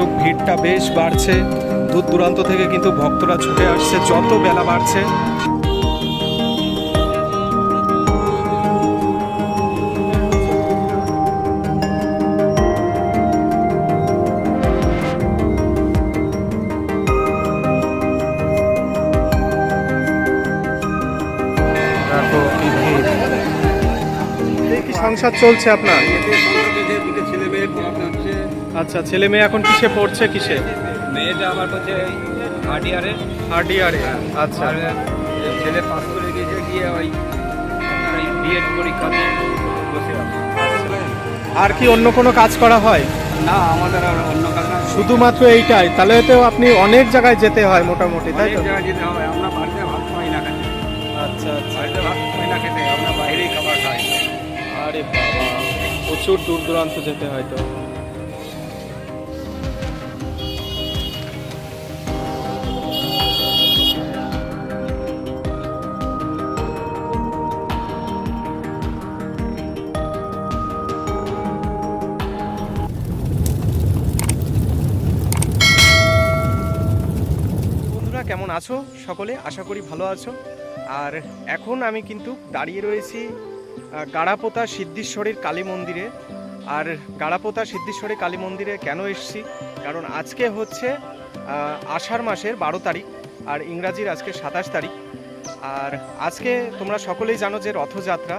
কিন্তু ভিড়টা বেশ বাড়ছে। দূর দূরান্ত থেকে কিন্তু ভক্তরা ছুটে আসছে, যত বেলা বাড়ছে। সংসার চলছে আপনার? আচ্ছা ছেলে মেয়ে এখন কিসে পড়ছে কিসে? মেয়েটা আমার কাছে থার্ড ইয়ারে থার্ড ইয়ারে আচ্ছা। আর ছেলে পাস করে গিয়েছে গিয়ে ওই বিএড পরীক্ষা দিয়ে বসে আছে। আর কি অন্য কোনো কাজ করা হয়? না আমাদের আর অন্য কাজ শুধুমাত্র এইটাই তাহলে তো আপনি অনেক জায়গায় যেতে হয় মোটামুটি তাই তো? যেতে হবে আমরা বাড়িতে ভাত খাই না খেতে। আচ্ছা আচ্ছা। বাড়িতে ভাত খাই না খেতে আমরা বাইরেই খাবার খাই। আরে বাবা প্রচুর দূর দূরান্ত যেতে হয় তো। আছো সকলে? আশা করি ভালো আছো। আর এখন আমি কিন্তু দাঁড়িয়ে রয়েছি গাড়াপোতা সিদ্ধেশ্বরীর কালী মন্দিরে। আর গাড়াপোতা সিদ্ধেশ্বরী কালী মন্দিরে কেন এসেছি? কারণ আজকে হচ্ছে আষাঢ় মাসের বারো তারিখ, আর ইংরাজির আজকে সাতাশ তারিখ। আর আজকে তোমরা সকলেই জানো যে রথযাত্রা,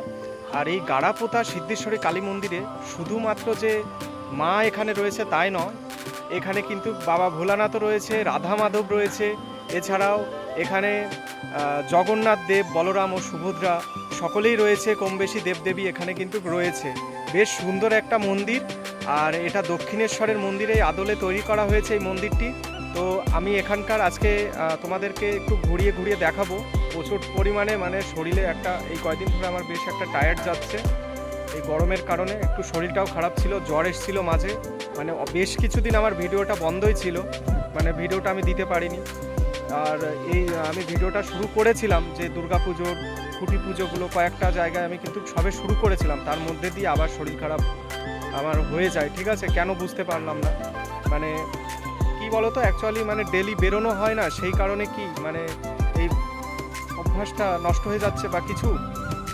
আর এই গাড়াপোতা সিদ্ধেশ্বরী কালী মন্দিরে শুধুমাত্র যে মা এখানে রয়েছে তাই নয়, এখানে কিন্তু বাবা ভোলানাথও রয়েছে রাধা মাধব রয়েছে এছাড়াও এখানে জগন্নাথ দেব, বলরাম ও সুভদ্রা সকলেই রয়েছে, কম বেশি দেবদেবী এখানে কিন্তু রয়েছে। বেশ সুন্দর একটা মন্দির, আর এটা দক্ষিণেশ্বরের মন্দিরে আদলে তৈরি করা হয়েছে এই মন্দিরটি। তো আমি এখানকার আজকে তোমাদেরকে একটু ঘুরিয়ে ঘুরিয়ে দেখাবো। প্রচুর পরিমাণে মানে শরীরে একটা, এই কয়দিন ধরে আমার বেশ একটা টায়ার্ড যাচ্ছে। এই গরমের কারণে একটু শরীরটাও খারাপ ছিল, জ্বর এসেছিল মাঝে। মানে বেশ কিছুদিন আমার ভিডিওটা বন্ধই ছিল। মানে ভিডিওটা আমি দিতে পারিনি। আর এই, আমি ভিডিওটা শুরু করেছিলাম যে দুর্গা পুজোর, খুঁটি পুজোগুলো কয়েকটা জায়গায় আমি কিন্তু সবে শুরু করেছিলাম। তার মধ্যে দিয়ে আবার শরীর খারাপ আমার হয়ে যায়, ঠিক আছে? কেন বুঝতে পারলাম না। মানে কি বলতো অ্যাকচুয়ালি মানে ডেলি বেরোনো হয় না, সেই কারণে কি মানে এই অভ্যাসটা নষ্ট হয়ে যাচ্ছে বা কিছু।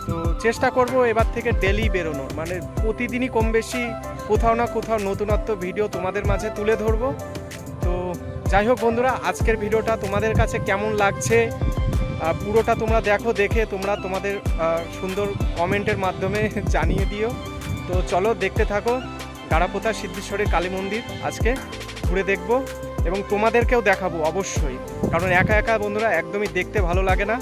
তো চেষ্টা করব এবার থেকে ডেলি বেরোনো। মানে প্রতিদিনই কম বেশি কোথাও না কোথাও নতুনত্ব ভিডিও তোমাদের মাঝে তুলে ধরবো। যাই হোক বন্ধুরা আজকের ভিডিওটা তোমাদের কাছে কেমন লাগছে? পুরোটা তোমরা দেখো দেখে তোমরা তোমাদের সুন্দর কমেন্টের মাধ্যমে জানিয়ে দিও। তো চলো দেখতে থাকো গাড়াপোতা সিদ্ধেশ্বরের কালী মন্দির আজকে ঘুরে দেখব এবং তোমাদেরকেও দেখাবো অবশ্যই। কারণ একা একা বন্ধুরা একদমই দেখতে ভালো লাগে না।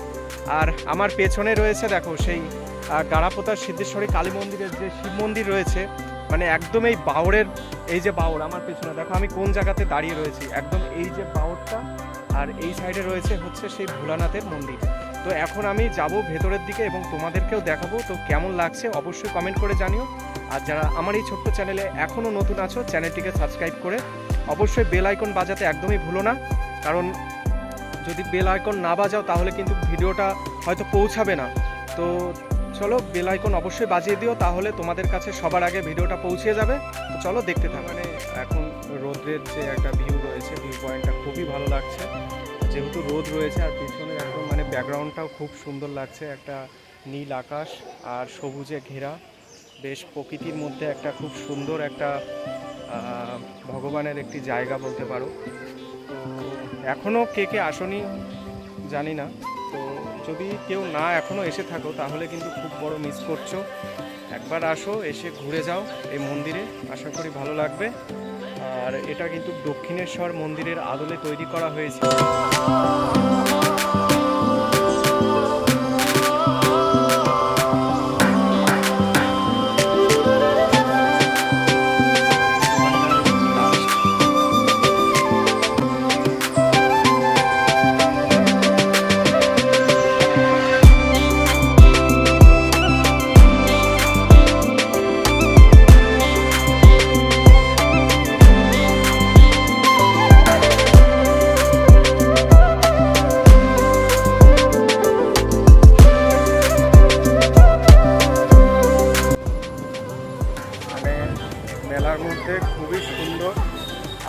আর আমার পেছনে রয়েছে দেখো সেই আহ, গাড়াপোতা সিদ্ধেশ্বরী কালী মন্দিরের যে শিব মন্দির রয়েছে মানে একদম এই বাউরের এই যে বাউর আমার পেছনে দেখো আমি কোন জায়গাতে দাঁড়িয়ে রয়েছি। একদম এই যে বাউরটা আর এই সাইডে রয়েছে হচ্ছে সেই ভোলানাথের মন্দির। তো এখন আমি যাব ভেতরের দিকে এবং তোমাদেরকেও দেখাবো, তো কেমন লাগছে অবশ্যই কমেন্ট করে জানিও। আর যারা আমার এই ছোট্ট চ্যানেলে এখনও নতুন আছো চ্যানেলটিকে সাবস্ক্রাইব করে অবশ্যই বেল আইকন বাজাতে একদমই ভুলো না। কারণ যদি বেল আইকন না বাজাও, তাহলে কিন্তু ভিডিওটা হয়তো পৌঁছাবে না। তো চলো বেল আইকন অবশ্যই বাজিয়ে দিও, তাহলে তোমাদের কাছে সবার আগে ভিডিওটা পৌঁছে যাবে। চলো দেখতে থাকো। মানে এখন রোদ্রের যে একটা ভিউ রয়েছে ভিউ পয়েন্টটা খুবই ভালো লাগছে। যেহেতু রোদ রয়েছে, আর পিছনে একদম মানে ব্যাকগ্রাউন্ডটাও খুব সুন্দর লাগছে। একটা নীল আকাশ আর সবুজে ঘেরা। বেশ প্রকৃতির মধ্যে একটা খুব সুন্দর একটা ভগবানের একটি জায়গা বলতে পারো। তো এখনও কে কে আসনি জানি না। তো যদি কেউ না এখনও এসে থাকো, তাহলে কিন্তু খুব বড় মিস করছ। একবার আসো, এসে ঘুরে যাও এই মন্দিরে। আশা করি ভালো লাগবে। আর এটা কিন্তু দক্ষিণেশ্বর মন্দিরের আদলে তৈরি করা হয়েছে।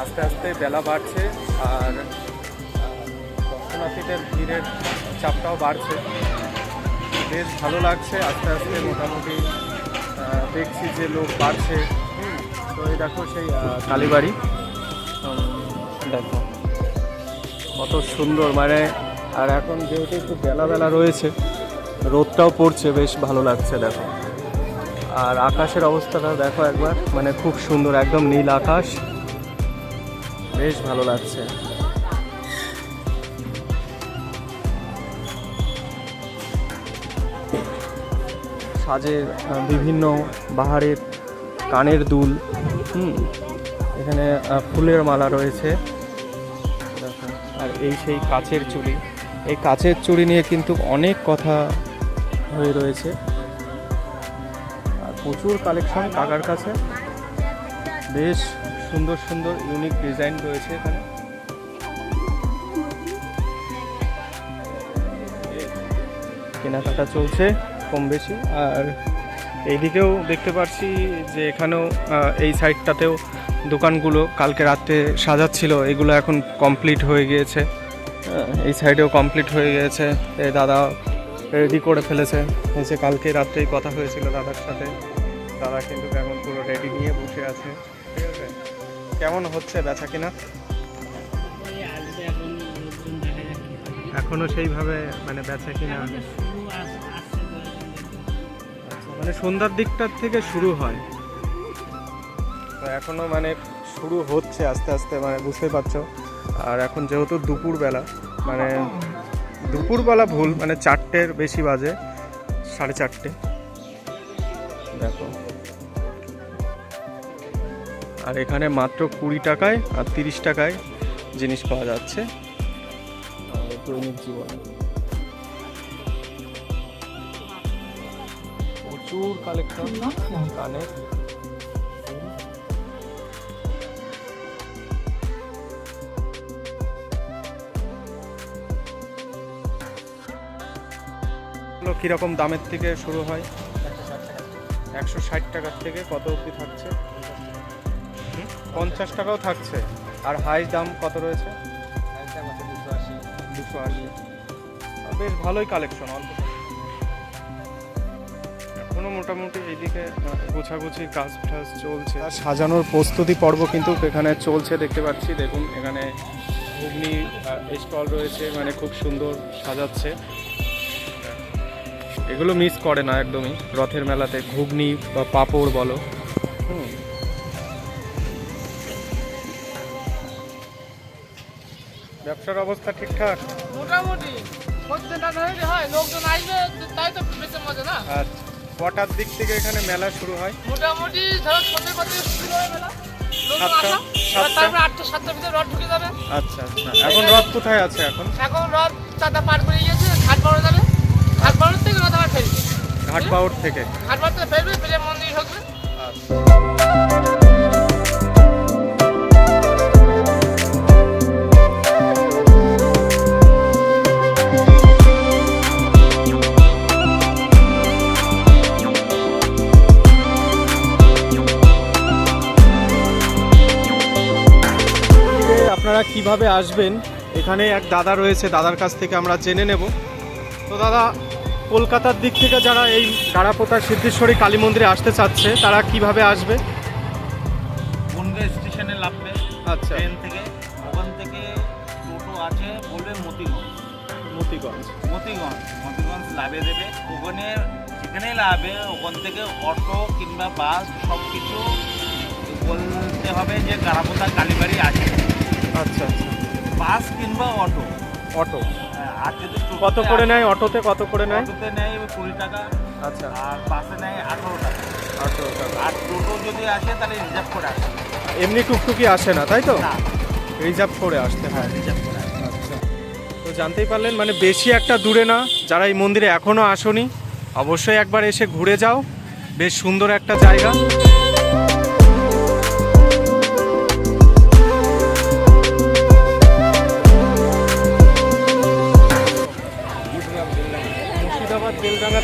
আস্তে আস্তে বেলা বাড়ছে আর দর্শনার্থীদের ভিড়ের চাপটাও বাড়ছে। বেশ ভালো লাগছে, আস্তে আস্তে মোটামুটি দেখছি যে লোক বাড়ছে। তো এই দেখো সেই কালীবাড়ি। দেখো, কত সুন্দর মানে আর এখন যেহেতু একটু বেলা বেলা রয়েছে, রোদটাও পড়ছে, বেশ ভালো লাগছে, দেখো। আর আকাশের অবস্থাটা দেখো একবার মানে খুব সুন্দর, একদম নীল আকাশ। বেশ ভালো লাগছে। সাজের বিভিন্ন বাহারের কানের দুল, হুম, এখানে ফুলের মালা রয়েছে। আর এই সেই কাচের চুড়ি। এই কাচের চুড়ি নিয়ে কিন্তু অনেক কথা হয়ে রয়েছে। আর প্রচুর কালেকশন কাকার কাছে। বেশ সুন্দর সুন্দর ইউনিক ডিজাইন রয়েছে এখানে। কেনাকাটা চলছে কম বেশি। আর এইদিকেও দেখতে পাচ্ছি যে এখানেও এই সাইডটাতেও দোকানগুলো কালকে রাত্রে সাজাচ্ছিল, এগুলো এখন কমপ্লিট হয়ে গিয়েছে। এই সাইডেও কমপ্লিট হয়ে গিয়েছে। দাদা রেডি করে ফেলেছে। এসে কালকে রাত্রেই কথা হয়েছিল দাদার সাথে। দাদা কিন্তু এখন পুরো রেডি নিয়ে বসে আছে। কেমন হচ্ছে বেচা কিনা? এখন সেইভাবে মানে বেচা কিনা কয়েকজন মানে সন্ধ্যার দিকটার থেকে শুরু হয়। তো এখনও মানে শুরু হচ্ছে আস্তে আস্তে মানে বুঝতে পারছ। আর এখন যেহেতু দুপুরবেলা মানে দুপুরবেলা ভুল মানে চারটের বেশি বাজে সাড়ে চারটে। দেখো। আর এখানে মাত্র কুড়ি টাকায় আর তিরিশ টাকায় জিনিস পাওয়া যাচ্ছে। দৈনিক প্রচুর কালেকশন কীরকম দামের থেকে শুরু হয়? একশো ষাট টাকার থেকে কত অবধি থাকছে? পঞ্চাশ টাকাও থাকছে। আর হাই দাম কত রয়েছে? দুশো আশি। বেশ ভালোই কালেকশন অল্প। এখনও মোটামুটি এইদিকে আহ, গোছাগুছির কাজ টাজ চলছে। আর সাজানোর প্রস্তুতি পর্ব কিন্তু এখানে চলছে দেখতে পাচ্ছি। দেখুন এখানে ঘুগনি স্টল রয়েছে মানে খুব সুন্দর সাজাচ্ছে। এগুলো মিস করে না একদমই। রথের মেলাতে ঘুগনি বা পাঁপড় বলো। হুম। ব্যবসার অবস্থা ঠিকঠাক? মোটামুটি। প্রত্যেকটা ধরে হয় লোকজন আসবে তাই তো মজা না? কটার দিক থেকে এখানে মেলা শুরু হয়? মোটামুটি ধরো কত শুরু মেলা। আচ্ছা আচ্ছা। এখন রথ কোথায় আছে এখন? এখন রথ পার করে গিয়েছে ঘাট বাড়ো যাবে। ঘাট বাড়োর থেকে রথ আবার ফেরবে। ঘাটবাউর থেকে? ঘাট থেকে ফেরবে মন্দির ঢুকবে। আচ্ছা। কীভাবে আসবেন? এখানে এক দাদা রয়েছে দাদার কাছ থেকে আমরা জেনে নেব। তো দাদা কলকাতার দিক থেকে যারা এই গাড়াপোতা সিদ্ধেশ্বরী কালী মন্দিরে আসতে চাচ্ছে তারা কীভাবে আসবে? বনগা স্টেশনে নামবে। আচ্ছা। ট্রেন থেকে ওখান থেকে টোটো আছে বলবে মতিগঞ্জ। মতিগঞ্জ। মতিগঞ্জ। মতিগঞ্জ লাভে দেবে। ওখানে যেখানেই লাভে ওখান থেকে অটো কিংবা বাস সব কিছু বলতে হবে যে গারাপোতা কালীবাড়ি আছে। আচ্ছা আচ্ছা। বাস কিংবা অটো। অটো। আর যদি কত করে নেয়? অটোতে কত করে নেয়? অটোতে নেয় কুড়ি টাকা আচ্ছা। আর বাসে নেয় আঠারো টাকা। আঠারো টাকা। আর টোটো যদি আসে তাহলে রিজার্ভ করে আসে। এমনি টুকটুকি আসে না তাই তো? রিজার্ভ করে আসতে হয়। রিজার্ভ করে আচ্ছা। তো জানতেই পারলেন মানে বেশি একটা দূরে না। যারা এই মন্দিরে এখনও আসনি অবশ্যই একবার এসে ঘুরে যাও। বেশ সুন্দর একটা জায়গা।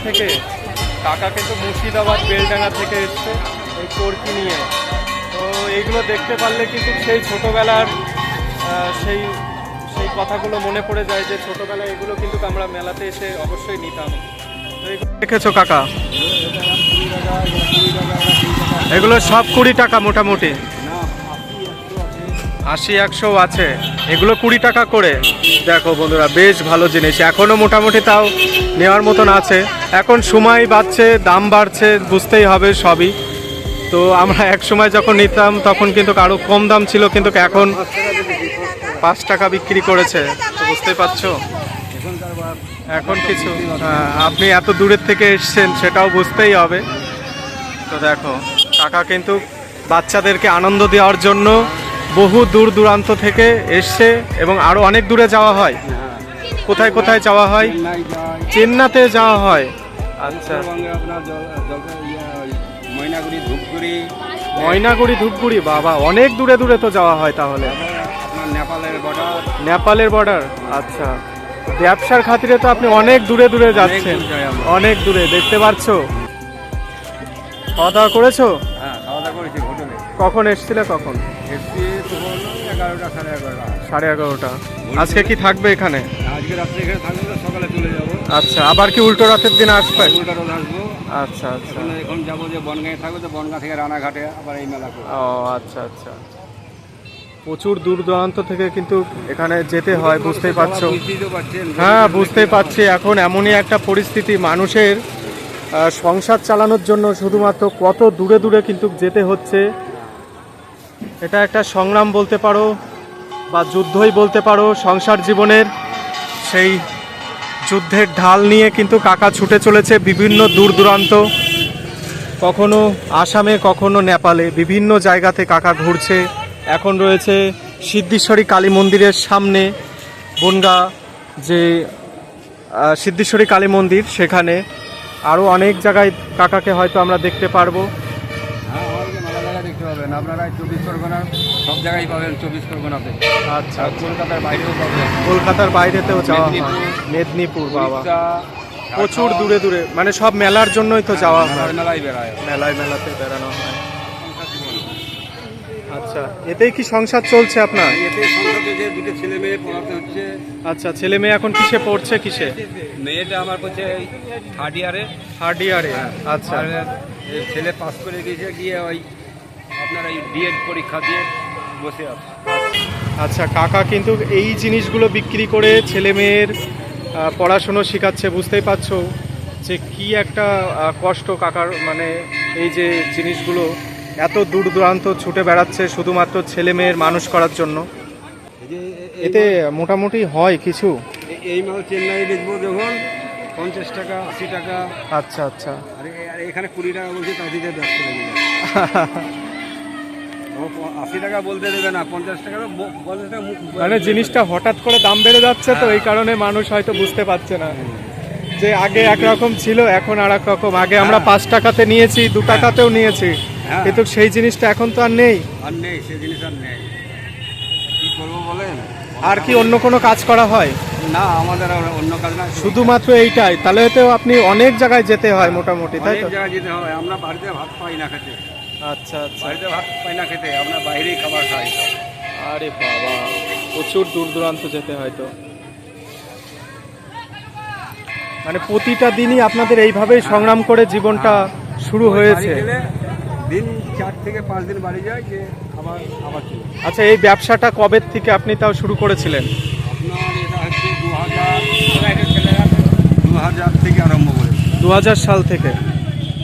থেকে কাকা কিন্তু মুর্শিদাবাদ বেলডাঙ্গা থেকে এসছে এই চরকি নিয়ে। তো এইগুলো দেখতে পারলে কিন্তু সেই ছোটোবেলার সেই সেই কথাগুলো মনে পড়ে যায় যে ছোটবেলায় এগুলো কিন্তু আমরা মেলাতে এসে অবশ্যই নিতাম। দেখেছ কাকা? এগুলো সব কুড়ি টাকা মোটামুটি। আশি, একশো আছে। এগুলো কুড়ি টাকা করে। দেখো বন্ধুরা, বেশ ভালো জিনিস। এখনও মোটামুটি তাও নেওয়ার মতন আছে। এখন সময় বাড়ছে, দাম বাড়ছে, বুঝতেই হবে সবই। তো আমরা এক সময় যখন নিতাম, তখন কিন্তু আরও কম দাম ছিল, কিন্তু এখন পাঁচ টাকা বিক্রি করেছে। তো বুঝতেই পারছ? এখন কিছু আপনি এত দূরের থেকে এসছেন, সেটাও বুঝতেই হবে। তো দেখো, কাকা কিন্তু বাচ্চাদেরকে আনন্দ দেওয়ার জন্য বহু দূর দূরান্ত থেকে এসছে এবং আরও অনেক দূরে যাওয়া হয়। কোথায় কোথায় যাওয়া হয়? চেন্নাতে যাওয়া হয়। আচ্ছা। ময়নাগুড়ি ধূপগুড়ি ময়নাগুড়ি ধূপগুড়ি বাবা অনেক দূরে দূরে তো যাওয়া হয় তাহলে। নেপালের বর্ডার নেপালের বর্ডার আচ্ছা। ব্যবসার খাতিরে তো আপনি অনেক দূরে দূরে যাচ্ছেন। অনেক দূরে দেখতে পাচ্ছো? খাওয়া দাওয়া করেছ? হ্যাঁ কখন এসছিলে কখন? তখন এগারোটা সাড়ে এগারোটা। সাড়ে এগারোটা। আজকে কি থাকবে এখানে? আজকে রাত্রে এখানে থাকব তো সকালে চলে যাব। আচ্ছা আবার কি উল্টো রাতের দিন আসবে? উল্টা রোদ আসব। আচ্ছা আচ্ছা। এখন যাব যে বনগাঁয়ে থাকব তো বনগাঁ থেকে রানাঘাটে আবার এই মেলা ও আচ্ছা আচ্ছা। প্রচুর দূর দূরান্ত থেকে কিন্তু এখানে যেতে হয় বুঝতেই পারছ। হ্যাঁ বুঝতেই পারছি। এখন এমনই একটা পরিস্থিতি মানুষের সংসার চালানোর জন্য শুধুমাত্র কত দূরে দূরে কিন্তু যেতে হচ্ছে। এটা একটা সংগ্রাম বলতে পারো বা যুদ্ধই বলতে পারো সংসার জীবনের। সেই যুদ্ধের ঢাল নিয়ে কিন্তু কাকা ছুটে চলেছে বিভিন্ন দূর দূরান্ত। কখনো আসামে, কখনো নেপালে, বিভিন্ন জায়গাতে কাকা ঘুরছে। এখন রয়েছে সিদ্ধেশ্বরী কালী মন্দিরের সামনে বনগা যে সিদ্ধেশ্বরী কালী মন্দির, সেখানে আরও অনেক জায়গায় কাকাকে হয়তো আমরা দেখতে পারব। আপনারা চব্বিশ পরগনার সব জায়গায় পাবেন চব্বিশ পরগনাতে আচ্ছা আর কলকাতার বাইরেও পাবেন। কলকাতার বাইরেতেও যাওয়া হয়। মেদিনীপুর, বাবা। প্রচুর দূরে দূরে। মানে সব মেলার জন্যই তো যাওয়া হয়। মেলায় বেড়ায়। মেলায় মেলাতে বেড়ানো হয়। আচ্ছা এতেই কি সংসার চলছে আপনার? এতে দুটো ছেলে মেয়ে পড়াতে হচ্ছে। আচ্ছা ছেলে মেয়ে এখন কিসে পড়ছে কিসে? মেয়েটা আমার থার্ড ইয়ারে থার্ড ইয়ারে আচ্ছা। আর ছেলে পাস করে গিয়েছে গিয়ে ওই আপনার এই বিএড পরীক্ষা দিয়ে বসে আছে আচ্ছা কাকা কিন্তু এই জিনিসগুলো বিক্রি করে ছেলে মেয়ের পড়াশুনো শেখাচ্ছে বুঝতেই পারছ যে কি একটা কষ্ট কাকার মানে এই যে জিনিসগুলো এত দূর দূরান্ত ছুটে বেড়াচ্ছে শুধুমাত্র ছেলে মেয়ের মানুষ করার জন্য। এ- এতে মোটামুটি হয় কিছু? এই মাল চেন্নাই বেচবো যখন পঞ্চাশ টাকা আশি টাকা। আচ্ছা আচ্ছা। আর এখানে কুড়ি টাকা বলছে তাদের ব্যস্ত আশি টাকা বলতে দেবে না পঞ্চাশ টাকা পঞ্চাশ টাকা মানে জিনিসটা হঠাৎ করে দাম বেড়ে যাচ্ছে তো এই কারণে মানুষ হয়তো বুঝতে পারছে না। যে আগে একরকম ছিল এখন আর এক রকম। আগে আমরা পাঁচ টাকাতে নিয়েছি দু টাকাতেও নিয়েছি। হ্যাঁ। কিন্তু সেই জিনিসটা এখন তো আর নেই। আর নেই সে জিনিস আর নেই। কি করব বলেন? আর কি অন্য কোনো কাজ করা হয়? না আমাদের অন্য কাজ না শুধুমাত্র এইটাই। তাহলে তো আপনি অনেক জায়গায় যেতে হয় মোটামুটি তাই তো? জায়গায় যেতে হয়। আমরা বাড়িতে ভাত পাই না খেতে। আচ্ছা আচ্ছা। বাড়িতে ভাত পাই না খেতে আমরা বাইরেই খাবার খাই। আরে বাবা প্রচুর দূর দূরান্ত যেতে হয় তো। মানে প্রতিটা দিনই আপনাদের এইভাবেই সংগ্রাম করে জীবনটা শুরু হয়েছে। দিন চার থেকে পাঁচ দিন বাড়ি যায় যে আবার আবার আচ্ছা এই ব্যবসাটা কবে থেকে আপনি তাও শুরু করেছিলেন? আপনার এটা হচ্ছে দু হাজার দু হাজার থেকে আরম্ভ করে দু হাজার সাল থেকে।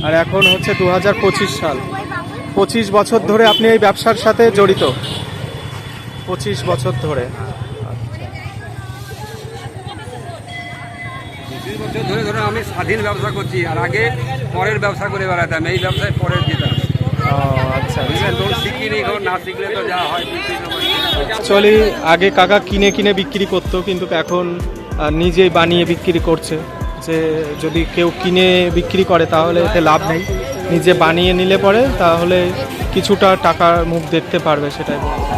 আর এখন হচ্ছে দু হাজার পঁচিশ সাল। পঁচিশ বছর ধরে আপনি এই ব্যবসার সাথে জড়িত? পঁচিশ বছর ধরে। বছর ধরে ধরে আমি স্বাধীন ব্যবসা করছি আর আগে পরের ব্যবসা করে বেড়াতাম এই ব্যবসায় পরের যেতাম ও, আচ্ছা। অ্যাকচুয়ালি আগে কাকা কিনে কিনে বিক্রি করতো কিন্তু এখন নিজেই বানিয়ে বিক্রি করছে। যে যদি কেউ কিনে বিক্রি করে তাহলে এতে লাভ নেই। নিজে বানিয়ে নিলে পরে তাহলে কিছুটা টাকার মুখ দেখতে পারবে সেটাই বলছি।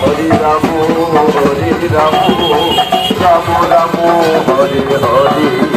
Hare Ramo, Hare Ramo, Ramo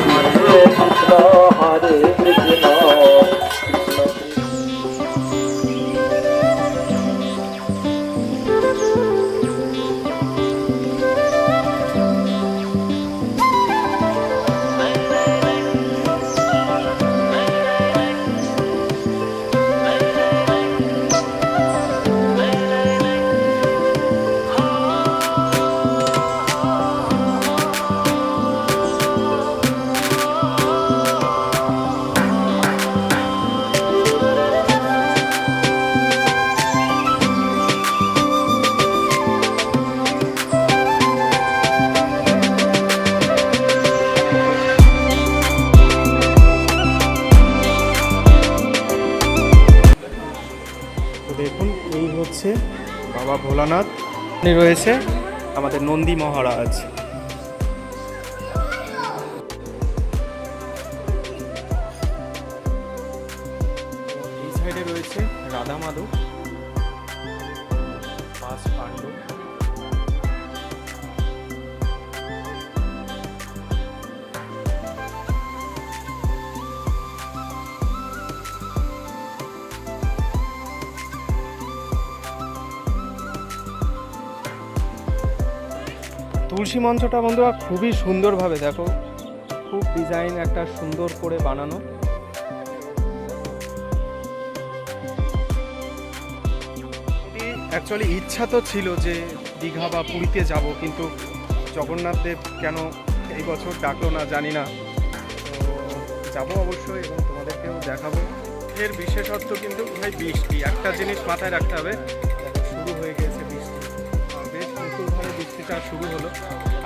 রয়েছে আমাদের নন্দী মহারাজ। তুলসী মঞ্চটা বন্ধুরা খুবই সুন্দরভাবে দেখো। খুব ডিজাইন একটা সুন্দর করে বানানো। অ্যাকচুয়ালি ইচ্ছা তো ছিল যে দীঘা বা পুরীতে যাব, কিন্তু জগন্নাথ দেব কেন এই বছর ডাকলো না জানি না। যাব অবশ্যই এবং তোমাদেরকেও দেখাবো। এর বিশেষত্ব কিন্তু ভাই বৃষ্টি, একটা জিনিস মাথায় রাখতে হবে বৃষ্টিটা শুরু হলো।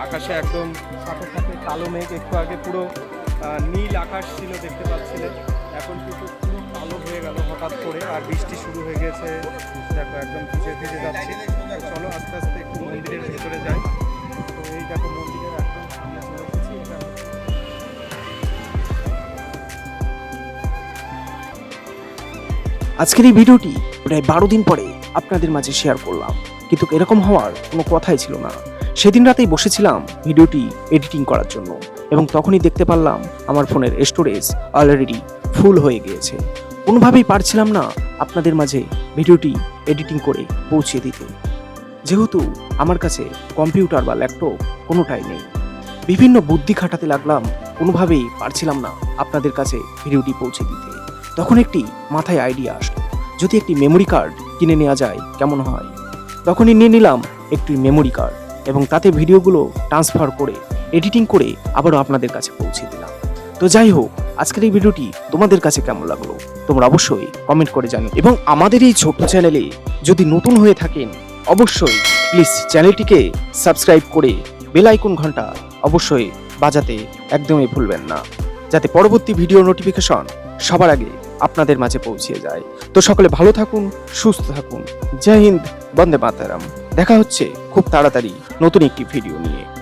আকাশে একদম সাথে সাথে কালো মেঘ, একটু আগে পুরো নীল আকাশ ছিল, দেখতে পাচ্ছিলে। এখন কিন্তু পুরো কালো হয়ে গেল হঠাৎ করে, আর বৃষ্টি শুরু হয়ে গেছে। দেখো, একদম ভিজে ভিজে যাচ্ছে। চলো, আস্তে আস্তে একটু মন্দিরের ভেতরে যাই। তো এই দেখো মন্দিরের আজকের এই ভিডিওটি প্রায় বারো দিন পরে আপনাদের মাঝে শেয়ার করলাম। কিন্তু এরকম হওয়ার কোনো কথাই ছিল না। সেদিন রাতেই বসেছিলাম ভিডিওটি এডিটিং করার জন্য এবং তখনই দেখতে পারলাম আমার ফোনের স্টোরেজ অলরেডি ফুল হয়ে গিয়েছে। কোনোভাবেই পারছিলাম না আপনাদের মাঝে ভিডিওটি এডিটিং করে পৌঁছে দিতে। যেহেতু আমার কাছে কম্পিউটার বা ল্যাপটপ কোনোটাই নেই। বিভিন্ন বুদ্ধি খাটাতে লাগলাম, কোনোভাবেই পারছিলাম না আপনাদের কাছে ভিডিওটি পৌঁছে দিতে। তখন একটি মাথায় আইডিয়া আসলো, যদি একটি মেমোরি কার্ড কিনে নেওয়া যায়, কেমন হয়? তখনই নিয়ে নিলাম একটি মেমোরি কার্ড এবং তাতে ভিডিওগুলো ট্রান্সফার করে এডিটিং করে আবারও আপনাদের কাছে পৌঁছে দিলাম। তো যাই হোক, আজকের এই ভিডিওটি তোমাদের কাছে কেমন লাগল? তোমরা অবশ্যই কমেন্ট করে জানো এবং আমাদের এই ছোট্ট চ্যানেলে যদি নতুন হয়ে থাকেন, অবশ্যই প্লিজ চ্যানেলটিকে সাবস্ক্রাইব করে বেল আইকন ঘণ্টা অবশ্যই বাজাতে একদমই ভুলবেন না, যাতে পরবর্তী ভিডিও নোটিফিকেশন সবার আগে আপনাদের মাঝে পৌঁছে যায়। তো সকলে ভালো থাকুন, সুস্থ থাকুন। জয় হিন্দ, বন্দে মাতারাম। দেখা হচ্ছে খুব তাড়াতাড়ি নতুন একটি ভিডিও নিয়ে।